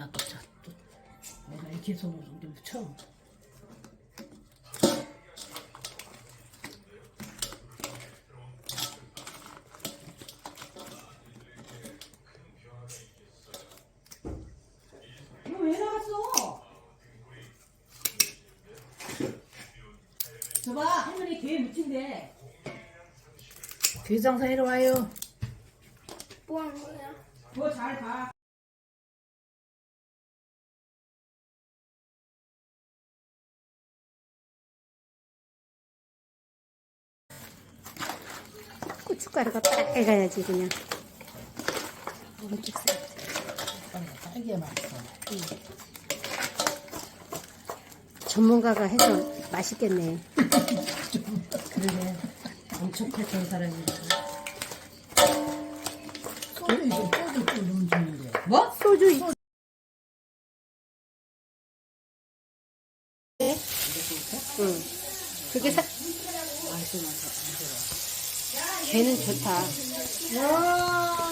여기다 또, 자, 또 내가 이렇게 손으로 좀 묻혀. 이거 왜 나왔어? 저봐 할머니 뒤에 묻힌대. 귀장사 이리 와요. 뭐 하는 거야? 그거 잘 봐. 고춧가루가 빨가야지 그냥. 오른쪽. 딸기에 맛있어. 전문가가 해서 맛있겠네. 그러게 엄청 했던 사람이다. 소주 이거 소주 또 넣으면 좋은데. 뭐? 소주 있- 응. 그게 사, 걔는 좋다. 하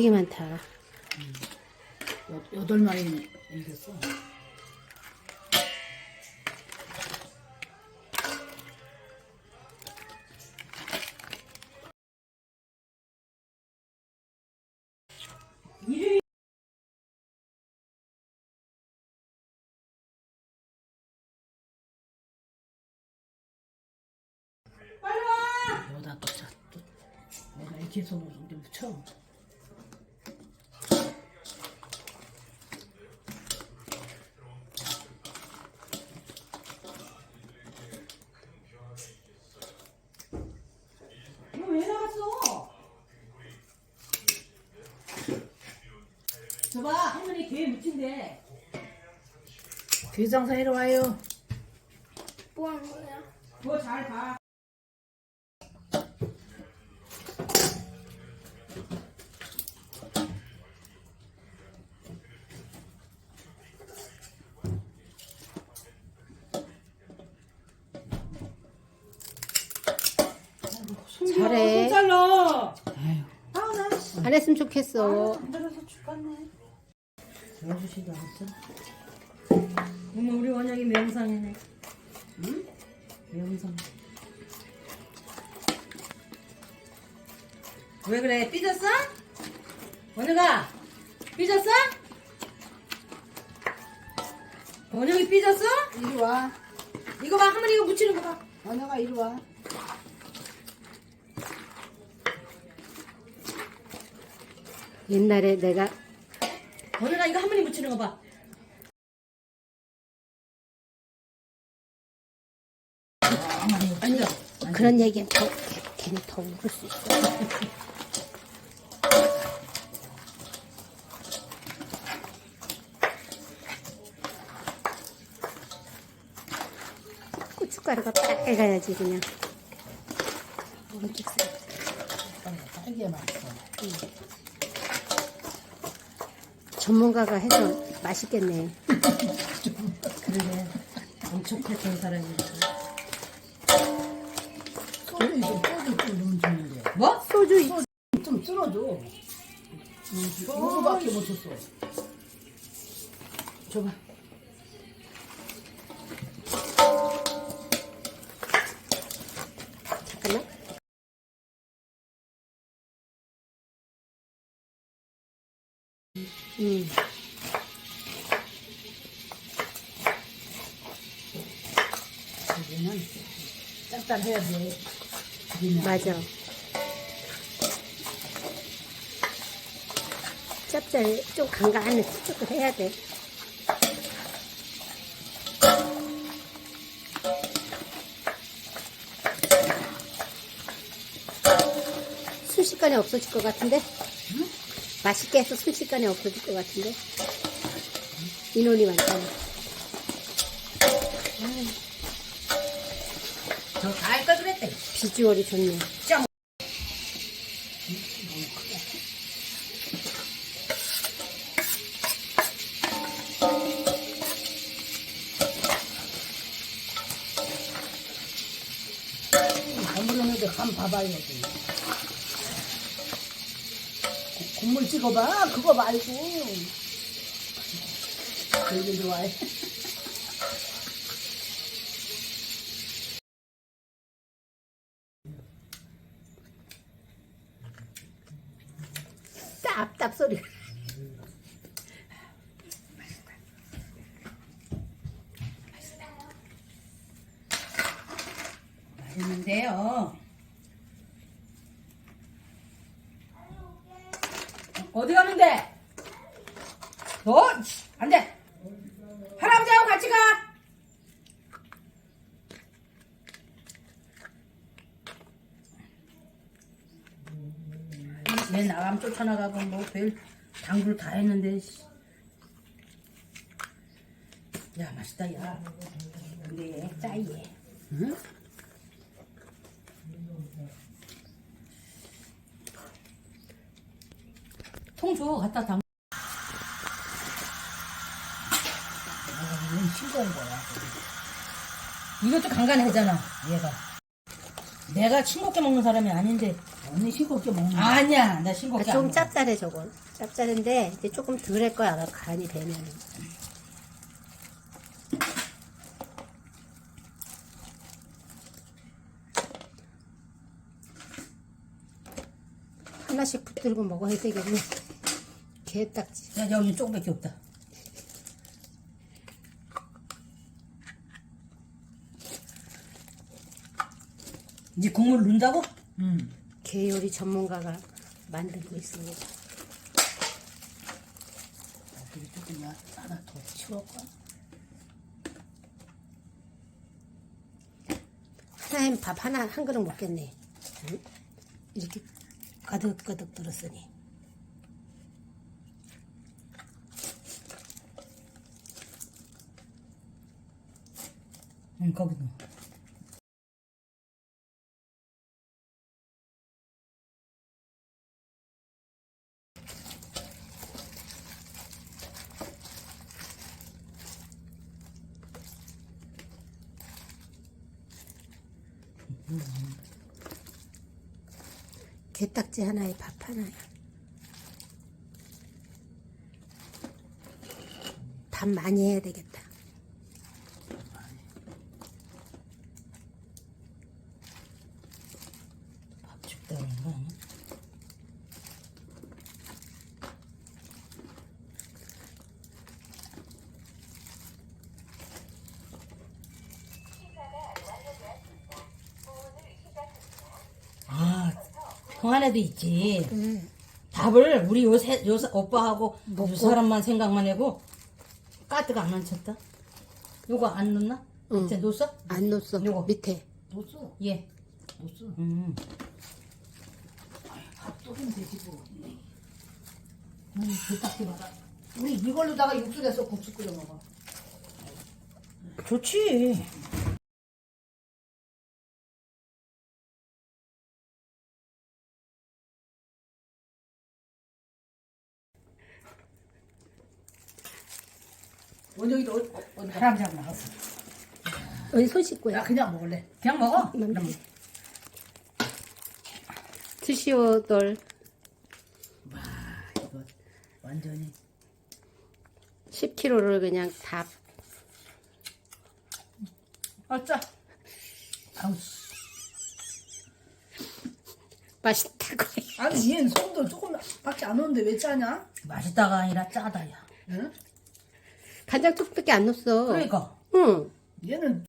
되게 많다. 여, 여덟 마리 와! 여기다 또, 자, 또 내가 이렇게 손으로 좀 묻혀. 이거 왜 나갔어? 할머니 뒤에 묻힌대. 귀장사 이리 와요. 뭐 하는 거야? 그거 잘 봐. 잘해. 잘라. 아우 나안 했으면 좋겠어. 도와주시도 않았어? 어머 우리 원영이 명상이네. 응? 명상. 왜 그래? 삐졌어? 원영아 삐졌어? 원영이 삐졌어? 이리 와. 이거 봐 할머니 이거 묻히는 거 봐. 언어가 이리 와. 옛날에 내가 원영아 이거 할머니 묻히는 거 봐. 아니 그런 얘기는 더, 걔- 걔는 더 울을 수 있어. 고춧가루가 빨가야지 그냥. 오른쪽 살. 딸기에 맛있어. 전문가가 해서 맛있겠네. 그러게 엄청 했던 사람이다. 소주 이거 소주 또 넣으면 좋은데. 뭐? 소주 있- 좀 쓸어줘. 이거밖에 못 쳤어. 줘봐. 잠깐만. 음. 이거는 짭짤해야 돼. 맞아. 짭 짭짤 좀 간간한 수육을 해야 돼. 순식간에 없어질 것 같은데? 맛있게 해서 순식간에 없어질 것 같은데? 인원이 많잖아. 저다 할까 그랬대. 비주얼이 좋네. 짜. 건물하는데 간 봐봐야지. 고- 국물 찍어봐. 그거 말고. 되게 좋아해. 짭짭 소리. 맛있는데요. 어디 가는데? 너, 안 돼. 할아버지하고 같이 가. 맨 나가면 쫓아나가고 뭐 별 당구를 다 했는데. 씨. 야 맛있다 야. 근데 얘 짜이해. 응? 통 줘, 갖다 담. 이건 싱거운 거야. 이것도 간간하잖아, 얘가. 내가 싱겁게 먹는 사람이 아닌데. 언니 싱겁게 먹는 거. 아니야, 나 싱겁게 안 좀 먹어. 짭짤해 저건. 짭짤한데 이제 조금 덜 할 거야 아마 간이 되면. 하나씩 붙들고 먹어야 되겠네. 개딱지. 야, 여기 조금밖에 없다. 이제 국물 넣는다고? 응. 게 요리 전문가가 만들고 있습니다. 여기 조금 야, 하나 더 치울까? 하나엔 밥 하나 한 그릇 먹겠네. 응? 이렇게 가득가득 들었으니. 응, 거기 넣어. 게딱지 하나에 밥 하나야. 밥 많이 해야 되겠다. 밥 줍다 그런 거 아니야? 아, 통안에도 있지. 응. 밥을 우리 요새 요 사- 오빠하고? 요 사람만 생각만 하고 까드가 안 얹혔다. 요거 안 넣나? 응. 이제 넣었어? 안 넣었어. 요거. 밑에. 넣었어. 예. 넣었어. 음. 밥도면 되지 뭐. 음, 부탁해 봐라. 우리 이걸로다가 육수 내서 국수 끓여 먹어. 좋지. 원영이도 어디 가? 할아버지하고 나갔어. 어디 손 씻고 나야 그냥 먹을래. 그냥 먹어. 음. 그럼. 드시오돌 와, 이거 완전히. 10kg를 그냥 다 아, 짜. 아우, 씨. 맛있다고 해. 아니 얘는 손도 조금 밖에 안 오는데 왜 짜냐? 맛있다가 아니라 짜다, 야. 응? 간장 뚝밖에 안 넣었어. 그러니까. 응. 얘는